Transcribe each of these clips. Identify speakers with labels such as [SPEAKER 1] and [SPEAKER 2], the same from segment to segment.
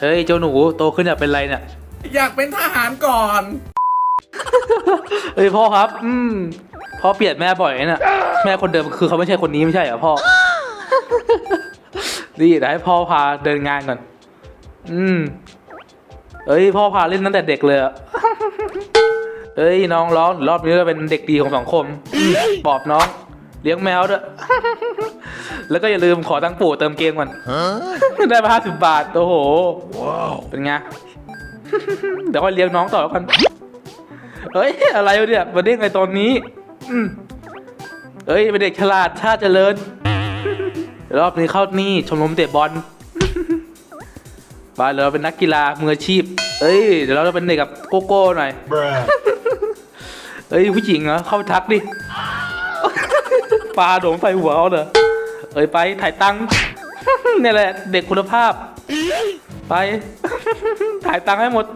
[SPEAKER 1] เฮ้ยเจ้าหนูโตขึ้นอยากเป็นอะไรเนี่ย
[SPEAKER 2] อยากเป็นทหารก่อน
[SPEAKER 1] เฮ้ยพ่อครับ อืมพ่อเปลี่ยนแม่บ่อยนะเนี่ยแม่คนเดิมคือเขาไม่ใช่คนนี้ไม่ใช่เหรอพ่อดีเดี๋ยวให้พ่อพาเดินงานก่อน อืมเอ้ยพ่อพาเล่นตั้งแต่เด็กเลยอะเอ้ยน้องร้องรอบนี้เราเป็นเด็กดีของสังคมอืมปลอบน้อง เลี้ยงแมวด้วย แล้วก็อย่าลืมขอตังค์ปู่เติมเกมก่อนได้มาห้าสิบบาท โอ้โห เป็นไง เดี๋ยวก็เลี้ยงน้องต่อแล้วกัน เฮ้ย อะไรวะเนี่ยมาเด้งไงตอนนี้อืมเอ้ย เป็นเด็กฉลาดชาติเจริญ รอบนี้เข้านี่ชมรมเตะบอลไปเดี๋ยวเราเป็นนักกีฬามืออาชีพ เอ้ย เดี๋ยวเราจะเป็นเด็กกับโกโก้หน่อย
[SPEAKER 3] Bruh.
[SPEAKER 1] เอ้ยผู้หญิงเหรอเข้าไปทักดิปลาโดนไฟหัวเอาเหรอ เอ้ยไปถ่ายตังค์ นี่แหละเด็กคุณภาพ ไป ถ่ายตังค์ให้หมด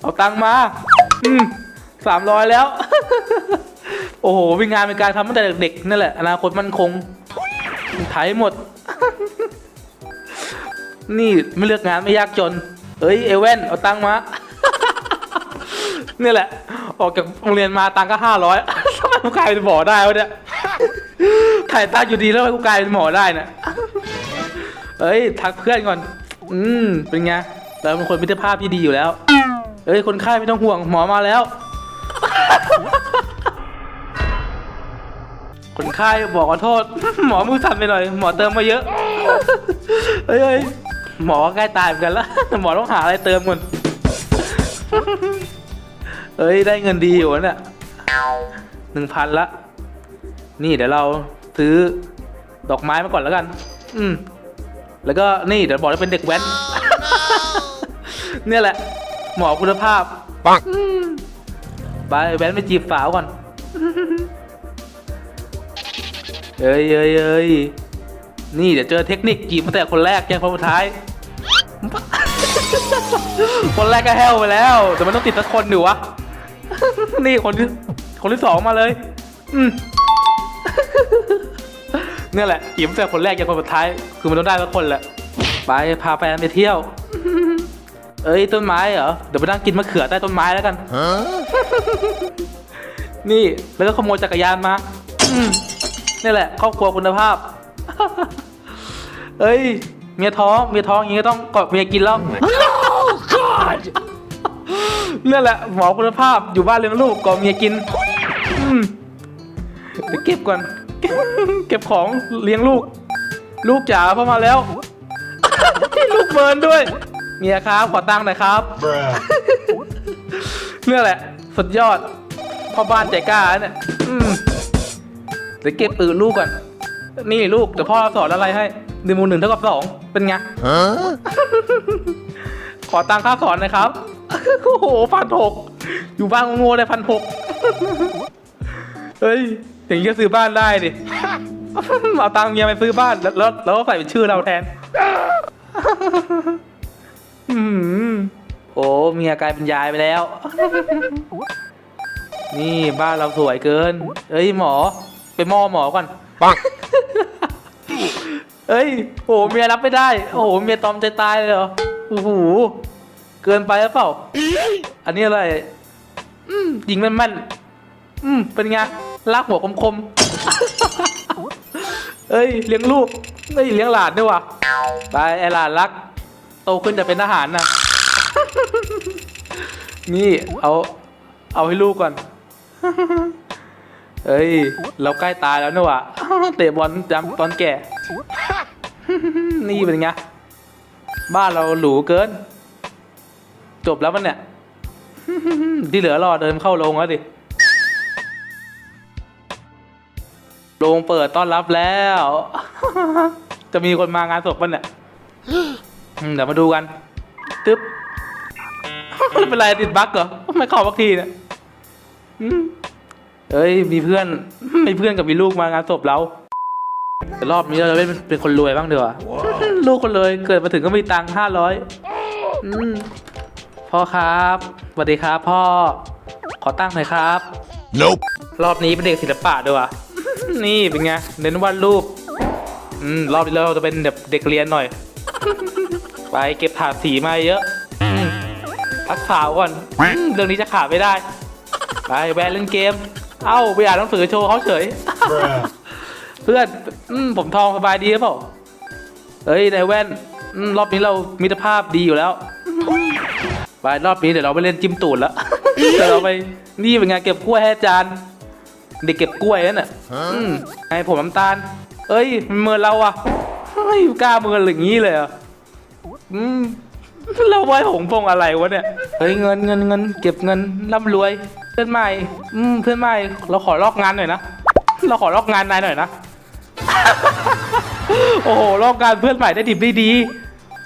[SPEAKER 1] เอาตังค์มาสามร้อยแล้ว โอ้โหเป็นงานเป็นการทำตั้งแต่เด็กๆนั่นแหละอนาคตมันคงถ่ายหมด นี่ไม่เลือกงานไม่ยากจน เอ้ยเอเว่นเอาตังค์มานี่แหละ ออกจากโรงเรียนมาตังค์ก็ห้าร้อยทำไมกูกลายเป็นหมอได้วะเนี่ย ถ่ายตังค์อยู่ดีแล้วทำไมกูกลายเป็นหมอได้เนี่ยเอ้ยทักเพื่อนก่อน อืมเป็นไงเราเป็นคนมิตรภาพที่ดีอยู่แล้ว เอ้ยคนไข้ไม่ต้องห่วงหมอมาแล้ว คนไข้บอกขอโทษ หมอมือสั่นไปหน่อย หมอเติมมาเยอะเฮ้ยเฮ้ยหมอใกล้ตายเหมือนกันแล้วหมอต้องหาอะไรเติมก่อนเอ้ยได้เงินดีอยู่วะเนี่ยหนึ่งพันละ นี่เดี๋ยวเรา ซื้อดอกไม้มาก่อนแล้วกัน อืม แล้วก็นี่เดี๋ยวบอกว่าเป็นเด็กแว้น เนี่ยแหละ หมอคุณภาพ
[SPEAKER 3] Bonk.
[SPEAKER 1] ไปแว้นไปจีบสาวก่อน เอ้ยเอ้ยเอ้ยนี่เดี๋ยวเจอเทคนิคจีบมาแต่คนแรกยังคนสุดท้าย คนแรกก็แห้วไปแล้ว แต่มันต้องติดสักคนอยู่วะ นี่คนที่คนที่สองมาเลย อืม เนี่ยแหละจีบมาแต่คนแรกยังคนสุดท้าย คือมันต้องได้สักคนแหละ ไปพาแฟนไปเที่ยว เอ้ยต้นไม้เหรอ เดี๋ยวไปนั่งกินมะเขือใต้ต้นไม้แล้วกัน
[SPEAKER 3] Huh?
[SPEAKER 1] นี่แล้วก็ขโมยจักรยานมาอืมนี่แหละ ครอบครัวคุณภาพ เอ้ยเมียท้องเมียท้องอย่างนี้ก็ต้องกอดเมียกินแล้ว
[SPEAKER 3] Oh, God!
[SPEAKER 1] นี่แหละหมอคุณภาพอยู่บ้านเลี้ยงลูกกอดเมียกินอืมเดี๋ยวเก็บก่อน เก็บของเลี้ยงลูก ลูกจ๋าพ่อมาแล้ว ลูกเบิร์นด้วย เมียครับขอตังค์หน่อยครับ
[SPEAKER 3] Bruh.
[SPEAKER 1] เนี่ยแหละ สุดยอดพ่อบ้านใจกล้าเนี่ยอืมเดี๋ยวเก็บปืนลูกก่อน นี่ลูกเดี๋ยวพ่อสอนอะไรให้หนึ่งมูลหนึ่งเท่ากับสองเป็นไง
[SPEAKER 3] Huh?
[SPEAKER 1] ขอตังค่าสอนหนะครับ โอ้โหพันหกอยู่บ้านโง่ๆได้พันหกเฮ้ย อย่างนี้ก็ซื้อบ้านได้ดิ เอาตังค์เมียไปซื้อบ้านแล้วแล้วแล้วก็ใส่เป็นชื่อเราแทน อืมโอ้เมียกลายเป็นยายไปแล้ว นี่บ้านเราสวยเกิน เอ้ยหมอ ไปหมอหมอก่อน
[SPEAKER 3] Bonk.
[SPEAKER 1] เอ้ยโอ้เมียรับไม่ได้ โอ้โหเมียตอมใจตายเลยเหรอโอ้โหเกินไปหรือเปล่า อันนี้อะไร อืมยิงแม่นๆอืมเป็นไง ลากหัวคมๆ เอ้ยเลี้ยงลูกเอ้ยเลี้ยงหลานด้วยว่ะไปไอหลานรัก โตขึ้นจะเป็นทหารนะนี่เอาเอาให้ลูกก่อน เอ้ย เราใกล้ตายแล้วนะว่ะเตะบอลจำตอนแก่ นี่เป็นไง บ้านเราหรูเกิน จบแล้วมันเนี่ย ที่เหลือรอเดินเข้าโรงแล้วดิ โรงเปิดต้อนรับแล้ว จะมีคนมางานศพมันเนี่ยอืมเดี๋ยวมาดูกัน ตึ๊บไม่เป็นไรติดบั๊กเหรอ ไม่เข้าบักทีเนี่ยอืมเอ้ย มีเพื่อน มีเพื่อนกับมีลูกมางานศพเราแต่รอบนี้เราจะเป็นเป็นคนรวยบ้างดีกว่าลูกคนรวยเกิดมาถึงก็มีตังค์ห้าร้อยพ่อครับสวัสดีครับ พ่อ ขอตั้งค์หน่อยครับ
[SPEAKER 3] Nope.
[SPEAKER 1] รอบนี้เป็นเด็กศิลปะด้วยว่ะ นี่เป็นไง เน้นวาดรูป อืม รอบนี้เราจะเป็นแบบเด็กเรียนหน่อย ไปไปเก็บถาดสีมาเยอะอืมรักษาก่อนอืมเรื่องนี้จะขาดไม่ได้ ไปแวนเล่นเกม เอ้าไปอ่านหนังสือโชว์เขาเฉย
[SPEAKER 3] Bruh.
[SPEAKER 1] เพื่อนอืมผมทองสบายดีหรือเปล่าเอ้ยนายแว่นอืมรอบนี้เรามิตรภาพดีอยู่แล้ว ไปรอบนี้เดี๋ยวเราไปเล่นจิ้มตูดแล้ว เดี๋ยวเราไป นี่เป็นไงเก็บกล้วยให้อาจารย์ เด็กเก็บกล้วยนั่นน่ะอืมไอผมน้ำตาล เอ้ยมันเมินเราอะเฮ้ยกล้าเมินอย่างนี้เลยเหรอะอืมเราไว้หงพงอะไรวะเนี่ย เฮ้ยเงินเงินเงินเก็บเงินร่ำรวย เพื่อนใหม่ อืมเพื่อนใหม่ เราขอลอกงานหน่อยนะ เราขอลอกงานนายหน่อยนะ โอ้โหลอกงานเพื่อนใหม่ได้ดิบได้ดี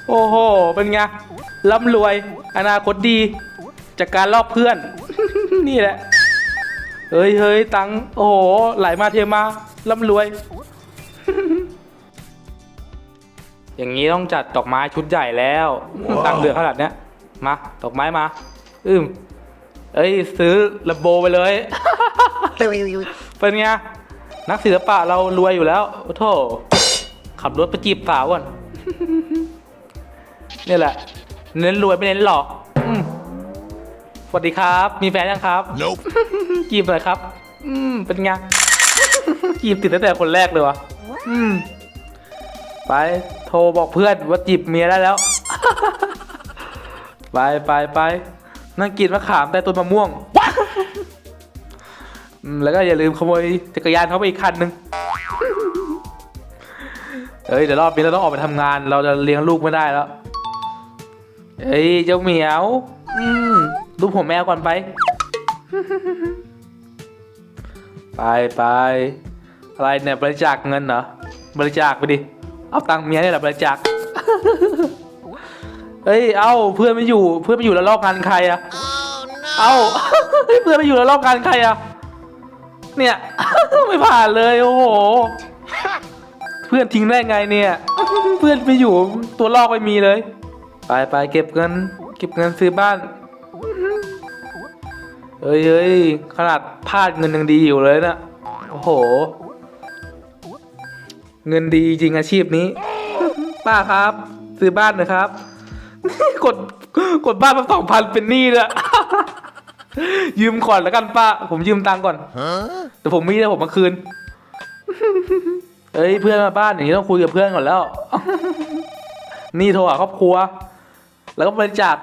[SPEAKER 1] โอ้โห เป็นไงร่ำรวย อนาคตดี จากการลอกเพื่อน นี่แหละ เฮ้ยเฮ้ยตังค์โอ้โห ไหลมาเทมาร่ำรวย อย่างนี้ต้องจัดดอกไม้ชุดใหญ่แล้ว ตังค์เหลือขนาดเนี้ย มา ดอกไม้มา อืมเอ้ย ซื้อระโบไปเลย เป็นไง นักศิลปะเรารวยอยู่แล้ว โอ้โถขับรถไปจีบสาวก่อนนี่แหละ เน้นรวยไม่เน้นหลอกอืม สวัสดีครับ มีแฟนยังครับ
[SPEAKER 3] Nope.
[SPEAKER 1] จีบเลยครับ อืม เป็นไงจีบติดตั้งแต่คนแรกเลยวะอืม ไป โทรบอกเพื่อนว่าจีบเมียได้แล้ว ไปไปไปนั่งกินมะขามใต้ต้นมะม่วงอืมแล้วก็อย่าลืมขโมยจักรยานเขาไปอีกคันหนึ่งเอ้ยเดี๋ยวรอบนี้เราต้องออกไปทำงาน เราจะเลี้ยงลูกไม่ได้แล้ว เอ้ยเจ้าเหมียว อืม ดูผมแมวก่อนไป ไปไปอะไรเนี่ยบริจาคเงินเหรอบริจาคไปดิ เอาตังค์เมียนี่แหละบริจาคเฮ้ย เอ้า เพื่อนไม่อยู่ เพื่อนไม่อยู่แล้วลอกงานใครอะเอ้า เพื่อนไม่อยู่แล้วลอกงานใครอะเนี่ย ไม่ผ่านเลยโอ้โห เพื่อนทิ้งได้ไงเนี่ย เพื่อนไม่อยู่ตัวลอกไม่มีเลย ไปไปเก็บเงิน เก็บเงินซื้อบ้าน เฮ้ยเฮ้ยขนาดพลาดเงินยังดีอยู่เลยนะโอ้โห เงินดีจริงอาชีพนี้ ป้าครับ ซื้อบ้านนะครับ กดกดบ้านมาสองพันเป็นหนี้เลยยืมก่อนแล้วกันป้า ผมยืมตังก่อนแต่ผมมีแต่ผมมาคืนเอ้ยเพื่อนมาบ้านอย่างนี้ต้องคุยกับเพื่อนก่อนแล้ว นี่โทรหาครอบครัว แล้วก็บริจาค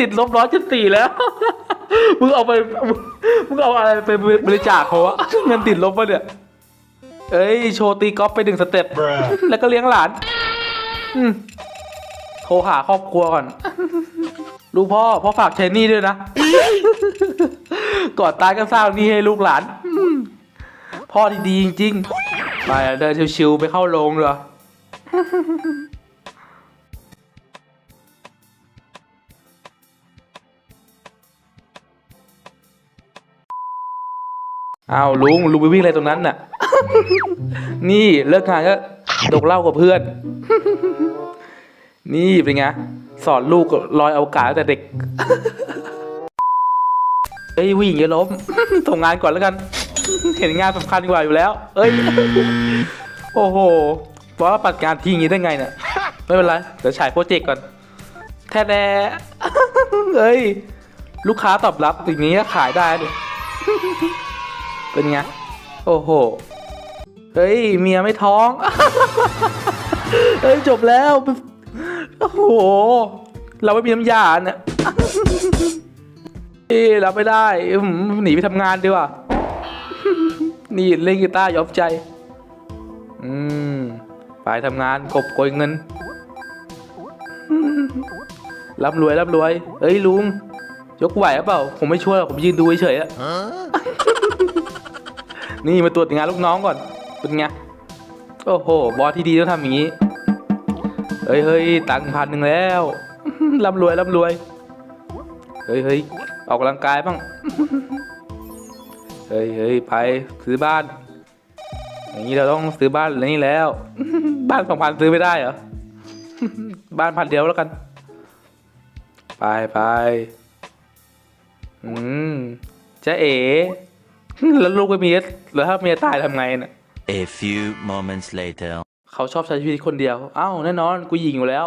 [SPEAKER 1] ติดลบร้อยจุดสี่แล้ว มึงเอาไป มึงเอาอะไรไปบริจาคเขาวะเงินติดลบปะเนี่ย เอ้ย โชว์ตีกอล์ฟไปหนึ่งสเต็ป
[SPEAKER 3] Bruh.
[SPEAKER 1] แล้วก็เลี้ยงหลาน อืมโทรหาครอบครัวก่อน ลูกพ่อ พ่อฝากใช้หนี่ด้วยนะ ก่อนตายก็สร้างหนี่ให้ลูกหลานอืมพ่อที่ดีจริงๆ ไปเดินชิวๆไปเข้าโรงเลยอ้าวลุงลุงไปวิ่งอะไรตรงนั้นน่ะ นี่เลิกงานก็ดกเหล้ากับเพื่อน นี่เป็นไงสอนลูกลอยอวกาศตั้งแต่เด็กเอ้ยวิ่งอย่าล้มส่งงานก่อนแล้วกัน เห็นงานสำคัญกว่าอยู่แล้ว เอ้ย โอ้โหว่าปัดงานทีอย่างนี้ได้ไงเนี่ยไม่เป็นไร เดี๋ยวฉายโปรเจกต์ก่อน แท้แน่เอ้ย ลูกค้าตอบรับอย่างนี้ก็ขายได้ดิ เป็นไง โอ้โห เฮ้ย เมียไม่ท้อง เฮ้ย จบแล้ว โอ้โห เราไม่มีน้ำยาเนี่ยเอ้ยรับไม่ได้อืมหนีไปทำงานดีกว่า นี่เล่นกีตาร์ยอมใจ อืม ไปทำงานกบโกยเงินร่ำรวยร่ำรวย เอ้ยลุง ยกไหวหรือเปล่า ผมไม่ช่วยหรอกผมยืนดูเฉยๆอะ
[SPEAKER 3] Huh?
[SPEAKER 1] นี่มาตรวจงานลูกน้องก่อนเป็นไงโอ้โหบอสที่ดีต้องทำอย่างนี้เฮ้ยเฮ้ยตังค์พันหนึ่งแล้วร่ำรวยร่ำรวยเฮ้ยเฮ้ยออกกำลังกายบ้างเฮ้ยเฮ้ยไปซื้อบ้าน อย่างนี้เราต้องซื้อบ้านนี่แล้ว บ้านสองพันซื้อไม่ได้เหรอบ้านพันเดียวแล้วกัน ไปไปอืมจะเอ๋ แล้วลูกไม่มีแล้วถ้าเมียตายทำไงน่ะ
[SPEAKER 4] A few moments later.
[SPEAKER 1] เขาชอบใช้ชีวิตคนเดียว เอ้าแน่นอน กูหญิงอยู่แล้ว